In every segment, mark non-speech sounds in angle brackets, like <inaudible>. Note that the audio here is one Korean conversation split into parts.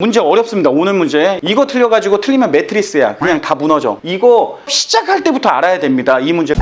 문제 어렵습니다. 오늘 문제. 이거 틀려가지고 틀리면 매트리스야. 그냥 다 무너져. 이거 시작할 때부터 알아야 됩니다. 이 문제.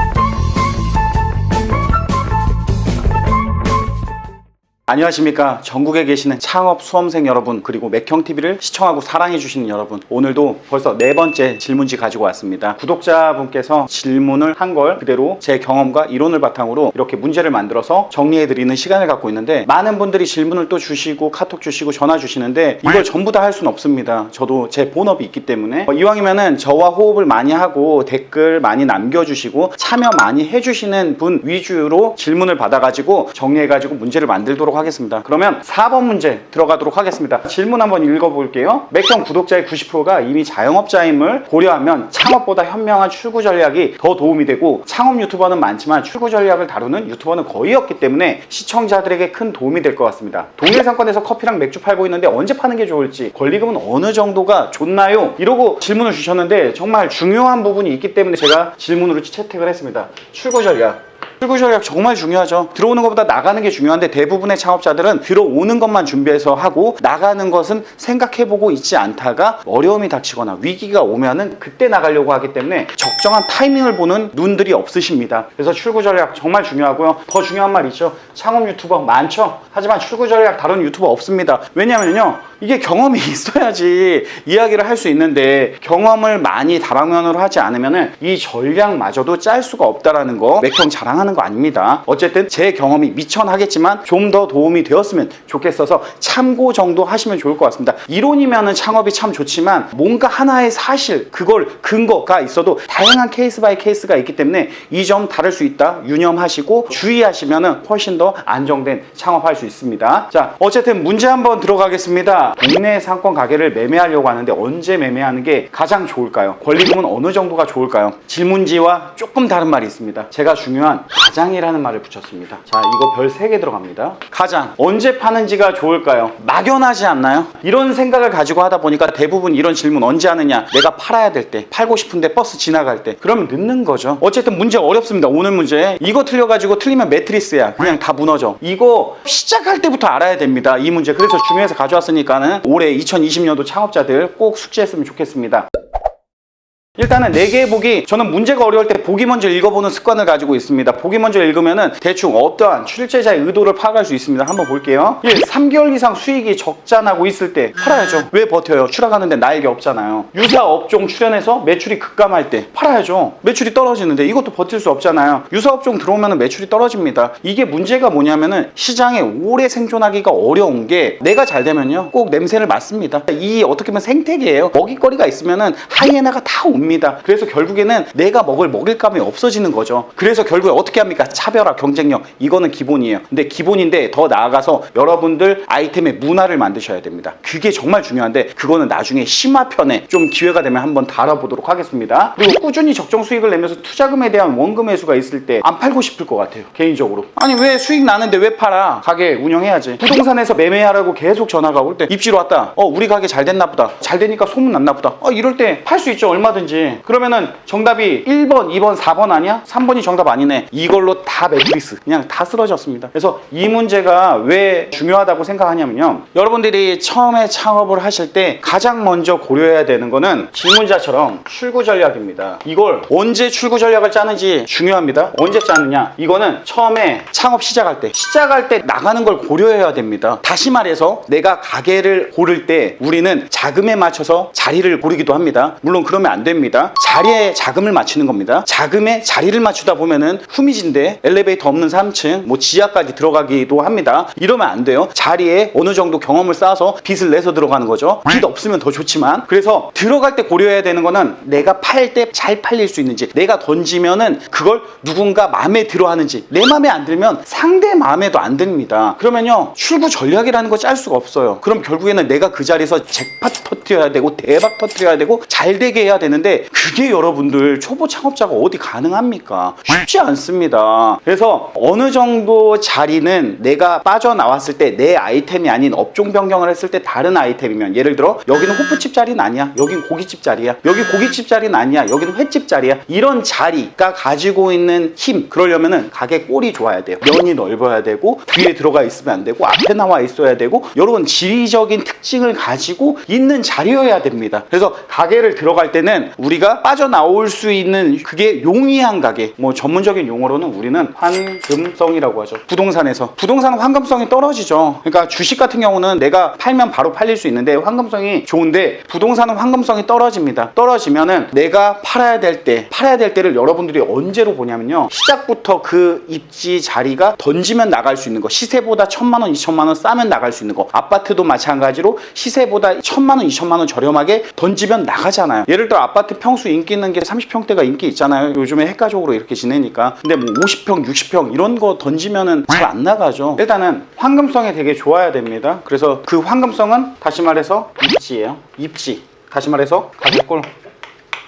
안녕하십니까. 전국에 계시는 창업 수험생 여러분 그리고 맥형TV를 시청하고 사랑해주시는 여러분 오늘도 벌써 네 번째 질문지 가지고 왔습니다. 구독자분께서 질문을 한 걸 그대로 제 경험과 이론을 바탕으로 이렇게 문제를 만들어서 정리해드리는 시간을 갖고 있는데 많은 분들이 질문을 또 주시고 카톡 주시고 전화 주시는데 이걸 전부 다 할 수는 없습니다. 저도 제 본업이 있기 때문에. 어, 이왕이면은 저와 호흡을 많이 하고 댓글 많이 남겨주시고 참여 많이 해주시는 분 위주로 질문을 받아가지고 정리해가지고 문제를 만들도록 하겠습니다. 그러면 4번 문제 들어가도록 하겠습니다. 질문 한번 읽어볼게요. 맥형 구독자의 90%가 이미 자영업자임을 고려하면 창업보다 현명한 출구 전략이 더 도움이 되고 창업 유튜버는 많지만 출구 전략을 다루는 유튜버는 거의 없기 때문에 시청자들에게 큰 도움이 될 것 같습니다. 동일 상권에서 커피랑 맥주 팔고 있는데 언제 파는 게 좋을지 권리금은 어느 정도가 좋나요? 이러고 질문을 주셨는데 정말 중요한 부분이 있기 때문에 제가 질문으로 채택을 했습니다. 출구 전략. 출구 전략 정말 중요하죠. 들어오는 것보다 나가는 게 중요한데 대부분의 창업자들은 들어오는 것만 준비해서 하고 나가는 것은 생각해보고 있지 않다가 어려움이 닥치거나 위기가 오면은 그때 나가려고 하기 때문에 적정한 타이밍을 보는 눈들이 없으십니다. 그래서 출구 전략 정말 중요하고요. 더 중요한 말 있죠. 창업 유튜버 많죠. 하지만 출구 전략 다루는 유튜버 없습니다. 왜냐면요. 이게 경험이 <laughs> 있어야지 이야기를 할 수 있는데 경험을 많이 다방면으로 하지 않으면은 이 전략마저도 짤 수가 없다라는 거 맥형 자랑하는 거 아닙니다. 어쨌든 제 경험이 미천하겠지만 좀 더 도움이 되었으면 좋겠어서 참고 정도 하시면 좋을 것 같습니다. 이론이면은 창업이 참 좋지만 뭔가 하나의 사실 그걸 근거가 있어도 다양한 케이스 바이 케이스가 있기 때문에 이 점 다를 수 있다 유념하시고 주의하시면은 훨씬 더 안정된 창업할 수 있습니다. 자 어쨌든 문제 한번 들어가겠습니다. 국내 상권 가게를 매매하려고 하는데 언제 매매하는 게 가장 좋을까요? 권리금은 어느 정도가 좋을까요? 질문지와 조금 다른 말이 있습니다. 제가 중요한 가장이라는 말을 붙였습니다. 자 이거 별 3개 들어갑니다. 가장 언제 파는지가 좋을까요? 막연하지 않나요? 이런 생각을 가지고 하다 보니까 대부분 이런 질문 언제 하느냐? 내가 팔아야 될 때, 팔고 싶은데 버스 지나갈 때 그러면 늦는 거죠. 어쨌든 문제 어렵습니다. 오늘 문제 이거 틀려가지고 틀리면 매트리스야. 그냥 다 무너져. 이거 시작할 때부터 알아야 됩니다. 이 문제. 그래서 중요해서 가져왔으니까는 올해 2020년도 창업자들 꼭 숙지했으면 좋겠습니다. 일단은 네 개의 보기 저는 문제가 어려울 때 보기 먼저 읽어보는 습관을 가지고 있습니다. 보기 먼저 읽으면은 대충 어떠한 출제자의 의도를 파악할 수 있습니다. 한번 볼게요. 1. 3개월 이상 수익이 적자나고 있을 때 팔아야죠. 왜 버텨요? 추락하는데 나에게 없잖아요. 유사 업종 출연해서 매출이 급감할 때 팔아야죠. 매출이 떨어지는데 이것도 버틸 수 없잖아요. 유사 업종 들어오면은 매출이 떨어집니다. 이게 문제가 뭐냐면은 시장에 오래 생존하기가 어려운 게 내가 잘 되면요 꼭 냄새를 맡습니다. 이 어떻게 보면 생태계예요. 먹이거리가 있으면은 하이에나가 다 옵니다. 그래서 결국에는 내가 먹을 먹일감이 없어지는 거죠. 그래서 결국에 어떻게 합니까? 차별화, 경쟁력 이거는 기본이에요. 근데 기본인데 더 나아가서 여러분들 아이템의 문화를 만드셔야 됩니다. 그게 정말 중요한데 그거는 나중에 심화편에 좀 기회가 되면 한번 다뤄보도록 하겠습니다. 그리고 꾸준히 적정 수익을 내면서 투자금에 대한 원금 회수가 있을 때 안 팔고 싶을 것 같아요. 개인적으로. 아니 왜 수익 나는데 왜 팔아? 가게 운영해야지. 부동산에서 매매하라고 계속 전화가 올 때 입지로 왔다. 어 우리 가게 잘 됐나 보다. 잘 되니까 소문 났나 보다. 어 이럴 때 팔 수 있죠 얼마든지. 그러면은 정답이 1번, 2번, 4번 아니야? 3번이 정답 아니네. 이걸로 다 매트리스. 그냥 다 쓰러졌습니다. 그래서 이 문제가 왜 중요하다고 생각하냐면요. 여러분들이 처음에 창업을 하실 때 가장 먼저 고려해야 되는 거는 질문자처럼 출구 전략입니다. 이걸 언제 출구 전략을 짜는지 중요합니다. 언제 짜느냐? 이거는 처음에 창업 시작할 때, 시작할 때 나가는 걸 고려해야 됩니다. 다시 말해서 내가 가게를 고를 때 우리는 자금에 맞춰서 자리를 고르기도 합니다. 물론 그러면 안 됩니다. 자리에 자금을 맞추는 겁니다. 자금에 자리를 맞추다 보면은 후미진데 엘리베이터 없는 3층, 뭐 지하까지 들어가기도 합니다. 이러면 안 돼요. 자리에 어느 정도 경험을 쌓아서 빚을 내서 들어가는 거죠. 빚 없으면 더 좋지만 그래서 들어갈 때 고려해야 되는 거는 내가 팔 때 잘 팔릴 수 있는지 내가 던지면은 그걸 누군가 마음에 들어 하는지 내 마음에 안 들면 상대 마음에도 안 듭니다. 그러면요 출구 전략이라는 거 짤 수가 없어요. 그럼 결국에는 내가 그 자리에서 잭팟 터트려야 되고 대박 터트려야 되고 잘 되게 해야 되는데 그게 여러분들 초보 창업자가 어디 가능합니까? 쉽지 않습니다. 그래서 어느 정도 자리는 내가 빠져나왔을 때 내 아이템이 아닌 업종 변경을 했을 때 다른 아이템이면 예를 들어 여기는 호프집 자리는 아니야. 여긴 고깃집 자리야. 여기 고깃집 자리는 아니야. 여기는 횟집 자리야. 이런 자리가 가지고 있는 힘 그러려면은 가게 꼴이 좋아야 돼요. 면이 넓어야 되고 뒤에 들어가 있으면 안 되고 앞에 나와 있어야 되고 이런 지리적인 특징을 가지고 있는 자리여야 됩니다. 그래서 가게를 들어갈 때는 우리가 빠져나올 수 있는 그게 용이한 가게 뭐 전문적인 용어로는 우리는 환금성이라고 하죠. 부동산에서 부동산은 환금성이 떨어지죠. 그러니까 주식 같은 경우는 내가 팔면 바로 팔릴 수 있는데 환금성이 좋은데 부동산은 환금성이 떨어집니다. 떨어지면은 내가 팔아야 될 때 팔아야 될 때를 여러분들이 언제로 보냐면요. 시작부터 그 입지 자리가 던지면 나갈 수 있는 거 시세보다 천만 원, 이천만 원 싸면 나갈 수 있는 거 아파트도 마찬가지로 시세보다 천만 원, 이천만 원 저렴하게 던지면 나가잖아요. 예를 들어 아파트 평수 인기 있는 게 30평대가 인기 있잖아요. 요즘에 핵가족으로 이렇게 지내니까. 근데 뭐 50평, 60평 이런 거 던지면은 잘 안 나가죠. 일단은 황금성이 되게 좋아야 됩니다. 그래서 그 황금성은 다시 말해서 입지예요. 입지. 다시 말해서 가게꼴.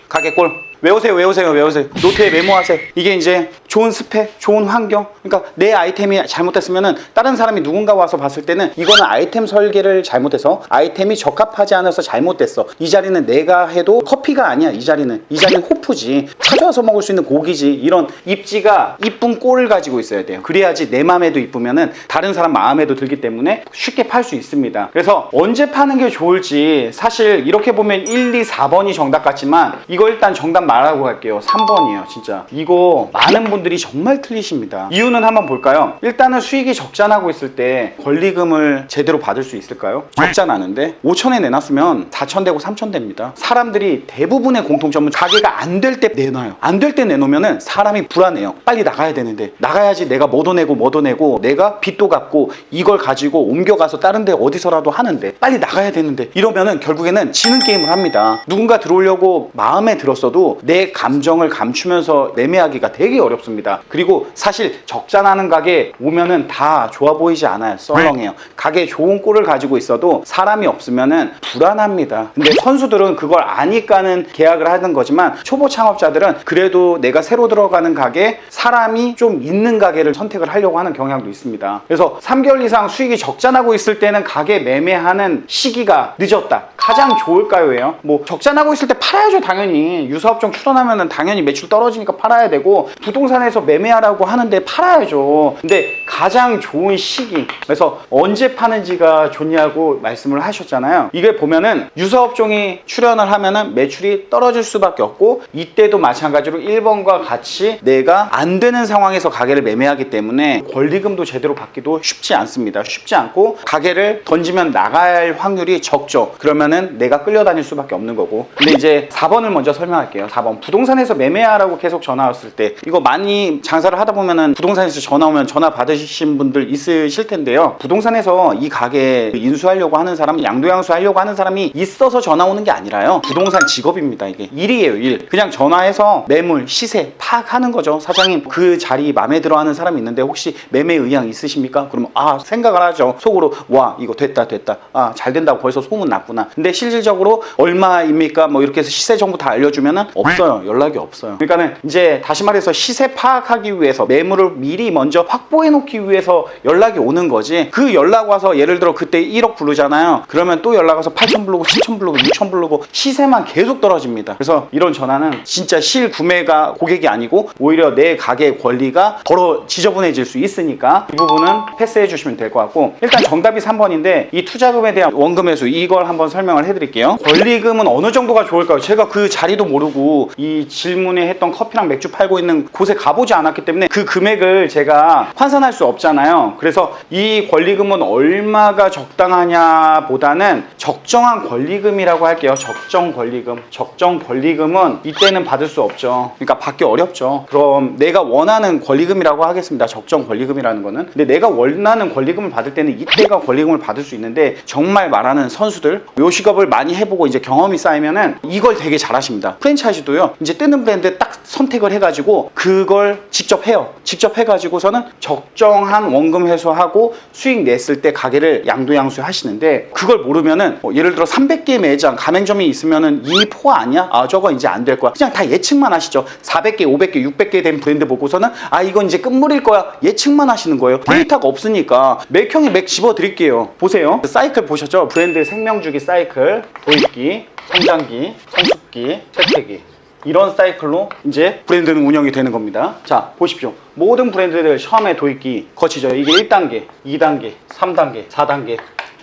가게꼴. 외우세요, 외우세요, 외우세요. 노트에 메모하세요. 이게 이제 좋은 스펙, 좋은 환경. 그러니까 내 아이템이 잘못됐으면은 다른 사람이 누군가 와서 봤을 때는 이거는 아이템 설계를 잘못해서 아이템이 적합하지 않아서 잘못됐어. 이 자리는 내가 해도 커피가 아니야. 이 자리는 이 자리는 호프지. 찾아와서 먹을 수 있는 고기지. 이런 입지가 이쁜 꼴을 가지고 있어야 돼요. 그래야지 내 마음에도 이쁘면은 다른 사람 마음에도 들기 때문에 쉽게 팔 수 있습니다. 그래서 언제 파는 게 좋을지 사실 이렇게 보면 1, 2, 4번이 정답 같지만 이거 일단 정답 말하고 갈게요. 3번이에요, 진짜. 이거 많은 분 들이 정말 틀리십니다. 이유는 한번 볼까요? 일단은 수익이 적자나고 있을 때 권리금을 제대로 받을 수 있을까요? 적자 나는데 5천에 내놨으면 4천 되고 3천 됩니다. 사람들이 대부분의 공통점은 가게가 안 될 때 내놔요. 안 될 때 내놓으면은 사람이 불안해요. 빨리 나가야 되는데 나가야지 내가 뭐도 내고 뭐도 내고 내가 빚도 갚고 이걸 가지고 옮겨가서 다른 데 어디서라도 하는데 빨리 나가야 되는데 이러면은 결국에는 지는 게임을 합니다. 누군가 들어오려고 마음에 들었어도 내 감정을 감추면서 매매하기가 되게 어렵습니다. 그리고 사실 적자 나는 가게 오면은 다 좋아 보이지 않아요. 썰렁해요. 가게 좋은 꼴을 가지고 있어도 사람이 없으면은 불안합니다. 근데 선수들은 그걸 아니까는 계약을 하는 거지만 초보 창업자들은 그래도 내가 새로 들어가는 가게 사람이 좀 있는 가게를 선택을 하려고 하는 경향도 있습니다. 그래서 3개월 이상 수익이 적자 나고 있을 때는 가게 매매하는 시기가 늦었다. 가장 좋을까요예요? 뭐 적자 나고 있을 때 팔아야죠 당연히 유사업종 출원하면은 당연히 매출 떨어지니까 팔아야 되고 부동산 에서 매매하라고 하는데 팔아야죠. 근데 가장 좋은 시기 그래서 언제 파는지가 좋냐고 말씀을 하셨잖아요. 이게 보면은 유사업종이 출연을 하면은 매출이 떨어질 수밖에 없고 이때도 마찬가지로 1번과 같이 내가 안 되는 상황에서 가게를 매매하기 때문에 권리금도 제대로 받기도 쉽지 않습니다. 쉽지 않고 가게를 던지면 나갈 확률이 적죠. 그러면은 내가 끌려다닐 수밖에 없는 거고. 근데 이제 4번을 먼저 설명할게요. 4번. 부동산에서 매매하라고 계속 전화 왔을 때 이거 많이 장사를 하다 보면은 부동산에서 전화 오면 전화 받으신 분들 있으실 텐데요. 부동산에서 이 가게 인수하려고 하는 사람, 양도양수 하려고 하는 사람이 있어서 전화 오는 게 아니라요. 부동산 직업입니다. 이게 일이에요, 일. 그냥 전화해서 매물, 시세 파악하는 거죠. 사장님, 그 자리 마음에 들어 하는 사람이 있는데 혹시 매매 의향 있으십니까? 그러면 아, 생각을 하죠. 속으로 와, 이거 됐다, 됐다. 아, 잘 된다고 벌써 소문 났구나. 근데 실질적으로 얼마입니까? 뭐 이렇게 해서 시세 정보 다 알려주면은 없어요. 연락이 없어요. 그러니까는 이제 다시 말해서 시세 파악하기 위해서 매물을 미리 먼저 확보해 놓기 위해서 연락이 오는 거지. 그 연락 와서 예를 들어 그때 1억 부르잖아요. 그러면 또 연락 와서 8천 부르고 7천 부르고 6천 부르고 시세만 계속 떨어집니다. 그래서 이런 전화는 진짜 실 구매가 고객이 아니고 오히려 내 가게 권리가 더러 지저분해질 수 있으니까 이 부분은 패스해 주시면 될 것 같고 일단 정답이 3번인데 이 투자금에 대한 원금 회수 이걸 한번 설명을 해 드릴게요. 권리금은 어느 정도가 좋을까요? 제가 그 자리도 모르고 이 질문에 했던 커피랑 맥주 팔고 있는 곳에 가 보지 않았기 때문에 그 금액을 제가 환산할 수 없잖아요. 그래서 이 권리금은 얼마가 적당하냐 보다는 적정한 권리금이라고 할게요. 적정 권리금. 적정 권리금은 이때는 받을 수 없죠. 그러니까 받기 어렵죠. 그럼 내가 원하는 권리금이라고 하겠습니다. 적정 권리금이라는 거는. 근데 내가 원하는 권리금을 받을 때는 이때가 권리금을 받을 수 있는데 정말 말하는 선수들 요 직업을 많이 해보고 이제 경험이 쌓이면은 이걸 되게 잘하십니다. 프랜차이즈도요. 이제 뜨는 브랜드 딱 선택을 해가지고 그걸 이걸 직접 해요. 직접 해가지고서는 적정한 원금 회수하고 수익 냈을 때 가게를 양도양수 하시는데 그걸 모르면은 뭐 예를 들어 300개 매장 가맹점이 있으면은 이미 포화 아니야? 아 저거 이제 안 될 거야. 그냥 다 예측만 하시죠. 400개, 500개, 600개 된 브랜드 보고서는 아 이건 이제 끝물일 거야. 예측만 하시는 거예요. 데이터가 없으니까 맥형에 맥 집어 드릴게요. 보세요. 사이클 보셨죠? 브랜드 생명주기 사이클, 도입기, 성장기, 성숙기, 세태기. 이런 사이클로 이제 브랜드는 운영이 되는 겁니다. 자, 보십시오. 모든 브랜드들 처음에 도입기 거치죠. 이게 1단계, 2단계, 3단계, 4단계.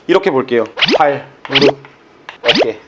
이렇게 볼게요. 발, 무릎, 어깨,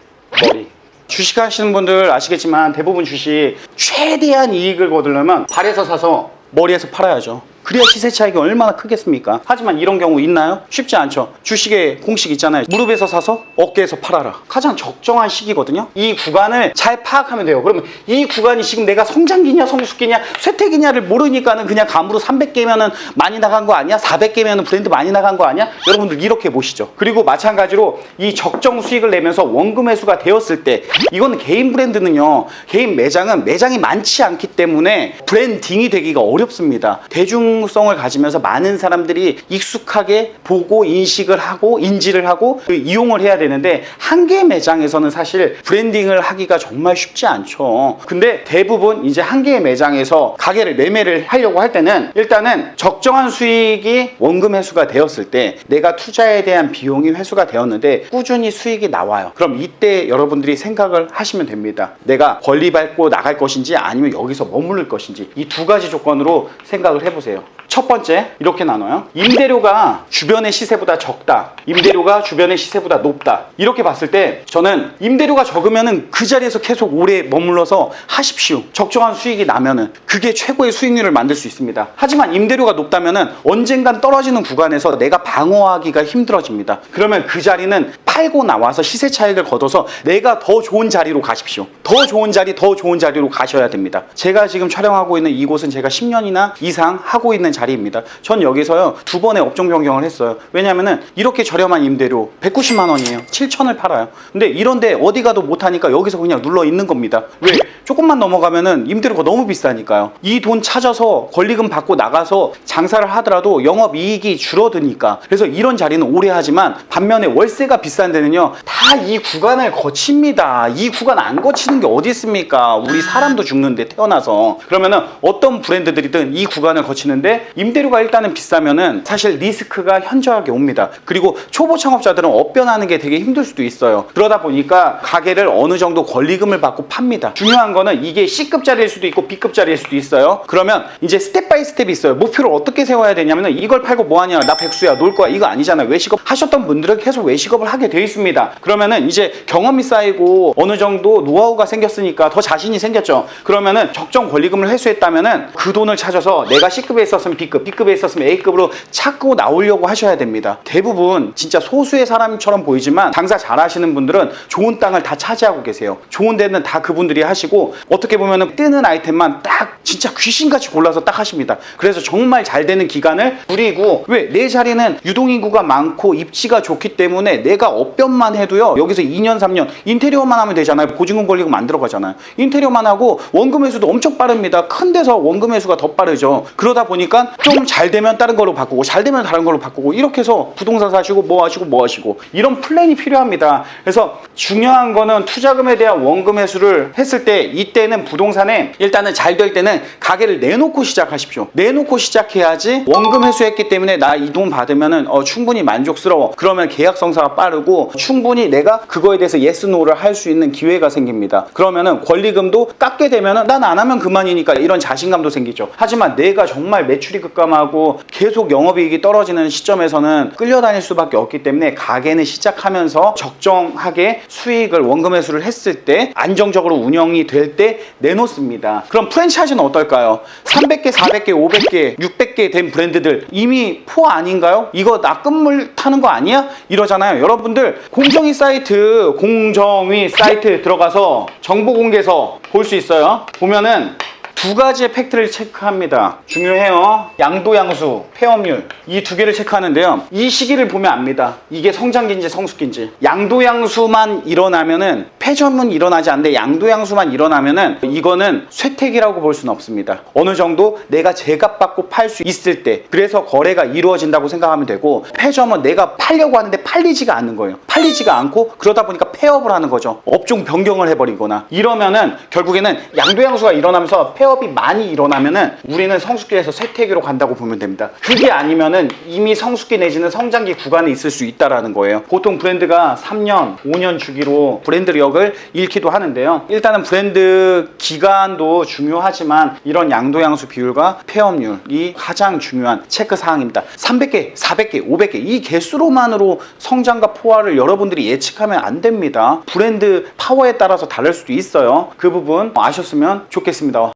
머리. 주식 하시는 분들 아시겠지만 대부분 주식 최대한 이익을 거두려면 발에서 사서 머리에서 팔아야죠. 그래야 시세 차익이 얼마나 크겠습니까? 하지만 이런 경우 있나요? 쉽지 않죠. 주식의 공식 있잖아요. 무릎에서 사서 어깨에서 팔아라. 가장 적정한 시기거든요. 이 구간을 잘 파악하면 돼요. 그러면 이 구간이 지금 내가 성장기냐 성숙기냐 쇠퇴기냐를 모르니까는 그냥 감으로 300개면은 많이 나간 거 아니야? 400개면은 브랜드 많이 나간 거 아니야? 여러분들 이렇게 보시죠. 그리고 마찬가지로 이 적정 수익을 내면서 원금 회수가 되었을 때 이건 개인 브랜드는요. 개인 매장은 매장이 많지 않기 때문에 브랜딩이 되기가 어렵습니다. 대중 성을 가지면서 많은 사람들이 익숙하게 보고 인식을 하고 인지를 하고 그 이용을 해야 되는데 한 개 매장에서는 사실 브랜딩을 하기가 정말 쉽지 않죠. 근데 대부분 이제 한 개의 매장에서 가게를 매매를 하려고 할 때는 일단은 적정한 수익이 원금 회수가 되었을 때 내가 투자에 대한 비용이 회수가 되었는데 꾸준히 수익이 나와요. 그럼 이때 여러분들이 생각을 하시면 됩니다. 내가 권리 밟고 나갈 것인지 아니면 여기서 머무를 것인지 이 두 가지 조건으로 생각을 해보세요. 첫 번째 이렇게 나눠요. 임대료가 주변의 시세보다 적다. 임대료가 주변의 시세보다 높다. 이렇게 봤을 때 저는 임대료가 적으면은 그 자리에서 계속 오래 머물러서 하십시오. 적정한 수익이 나면은 그게 최고의 수익률을 만들 수 있습니다. 하지만 임대료가 높다면은 언젠간 떨어지는 구간에서 내가 방어하기가 힘들어집니다. 그러면 그 자리는 팔고 나와서 시세 차익을 거둬서 내가 더 좋은 자리로 가십시오. 더 좋은 자리, 더 좋은 자리로 가셔야 됩니다. 제가 지금 촬영하고 있는 이곳은 제가 10년이나 이상 하고 있는 자리입니다. 전 여기서요 두 번의 업종 변경을 했어요. 왜냐면은 이렇게 저렴한 임대료 190만 원이에요. 7천을 팔아요. 근데 이런데 어디 가도 못하니까 여기서 그냥 눌러 있는 겁니다. 왜? 조금만 넘어가면은 임대료가 너무 비싸니까요. 이 돈 찾아서 권리금 받고 나가서 장사를 하더라도 영업 이익이 줄어드니까. 그래서 이런 자리는 오래 하지만 반면에 월세가 비싼 데는요 다 이 구간을 거칩니다. 이 구간 안 거치는 게 어디 있습니까? 우리 사람도 죽는데 태어나서 그러면은 어떤 브랜드들이든 이 구간을 거치는 데 임대료가 일단은 비싸면은 사실 리스크가 현저하게 옵니다. 그리고 초보 창업자들은 업변하는 게 되게 힘들 수도 있어요. 그러다 보니까 가게를 어느 정도 권리금을 받고 팝니다. 중요한 거는 이게 C급 자리일 수도 있고 B급 자리일 수도 있어요. 그러면 이제 스텝 바이 스텝이 있어요. 목표를 어떻게 세워야 되냐면은 이걸 팔고 뭐 하냐? 나 백수야. 놀 거야. 이거 아니잖아요. 외식업 하셨던 분들은 계속 외식업을 하게 돼 있습니다. 그러면은 이제 경험이 쌓이고 어느 정도 노하우가 생겼으니까 더 자신이 생겼죠. 그러면은 적정 권리금을 회수했다면은 그 돈을 찾아서 내가 C급에 있었으면 B급, B급에 있었으면 A급으로 찾고 나오려고 하셔야 됩니다. 대부분 진짜 소수의 사람처럼 보이지만 장사 잘하시는 분들은 좋은 땅을 다 차지하고 계세요. 좋은 데는 다 그분들이 하시고 어떻게 보면은 뜨는 아이템만 딱 진짜 귀신같이 골라서 딱 하십니다. 그래서 정말 잘 되는 기간을 누리고 왜 내 자리는 유동인구가 많고 입지가 좋기 때문에 내가 업변만 해도요 여기서 2년 3년 인테리어만 하면 되잖아요. 보증금 권리금 안 들어 가잖아요. 인테리어만 하고 원금 회수도 엄청 빠릅니다. 큰 데서 원금 회수가 더 빠르죠. 그러다 보니 까 좀 잘 되면 다른 걸로 바꾸고 잘 되면 다른 걸로 바꾸고 이렇게 해서 부동산 사시고 뭐 하시고 뭐 하시고 이런 플랜이 필요합니다. 그래서 중요한 거는 투자금에 대한 원금 회수를 했을 때 이때는 부동산에 일단은 잘 될 때는 가게를 내놓고 시작하십시오. 내놓고 시작해야지 원금 회수했기 때문에 나 이 돈 받으면은 어, 충분히 만족스러워. 그러면 계약 성사가 빠르고 충분히 내가 그거에 대해서 예스 노를 할 수 있는 기회가 생깁니다. 그러면은 권리금도 깎게 되면은 난 안 하면 그만이니까 이런 자신감도 생기죠. 하지만 내가 정말 매출이 급감하고 계속 영업이익이 떨어지는 시점에서는 끌려다닐 수밖에 없기 때문에 가게는 시작하면서 적정하게 수익을 원금 회수를 했을 때 안정적으로 운영이 될 때 내놓습니다. 그럼 프랜차이즈는 어떨까요? 300개, 400개, 500개, 600개 된 브랜드들 이미 포 아닌가요? 이거 나 끝물 타는 거 아니야? 이러잖아요. 여러분들 공정위 사이트, 공정위 사이트 들어가서 정보 공개서 볼 수 있어요. 보면은 두 가지의 팩트를 체크합니다. 중요해요. 양도 양수, 폐업률 이 두 개를 체크하는데요. 이 시기를 보면 압니다. 이게 성장기인지 성숙기인지. 양도 양수만 일어나면은 폐점은 일어나지 않는데 양도 양수만 일어나면은 이거는 쇠퇴기라고 볼 수는 없습니다. 어느 정도 내가 제값 받고 팔 수 있을 때 그래서 거래가 이루어진다고 생각하면 되고 폐점은 내가 팔려고 하는데 팔리지가 않는 거예요. 팔리지가 않고 그러다 보니까 폐업을 하는 거죠. 업종 변경을 해버리거나 이러면은 결국에는 양도 양수가 일어나면서 폐업이 많이 일어나면은 우리는 성숙기에서 쇠퇴기로 간다고 보면 됩니다. 그게 아니면은 이미 성숙기 내지는 성장기 구간에 있을 수 있다라는 거예요. 보통 브랜드가 3년, 5년 주기로 브랜드력을 잃기도 하는데요. 일단은 브랜드 기간도 중요하지만 이런 양도양수 비율과 폐업률이 가장 중요한 체크 사항입니다. 300개, 400개, 500개 이 개수로만으로 성장과 포화를 여러분들이 예측하면 안 됩니다. 브랜드 파워에 따라서 다를 수도 있어요. 그 부분 아셨으면 좋겠습니다.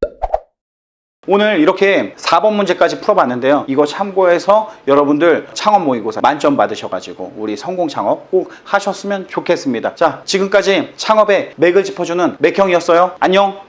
오늘 이렇게 4번 문제까지 풀어봤는데요. 이거 참고해서 여러분들 창업 모의고사 만점 받으셔가지고 우리 성공 창업 꼭 하셨으면 좋겠습니다. 자, 지금까지 창업의 맥을 짚어주는 맥형이었어요. 안녕!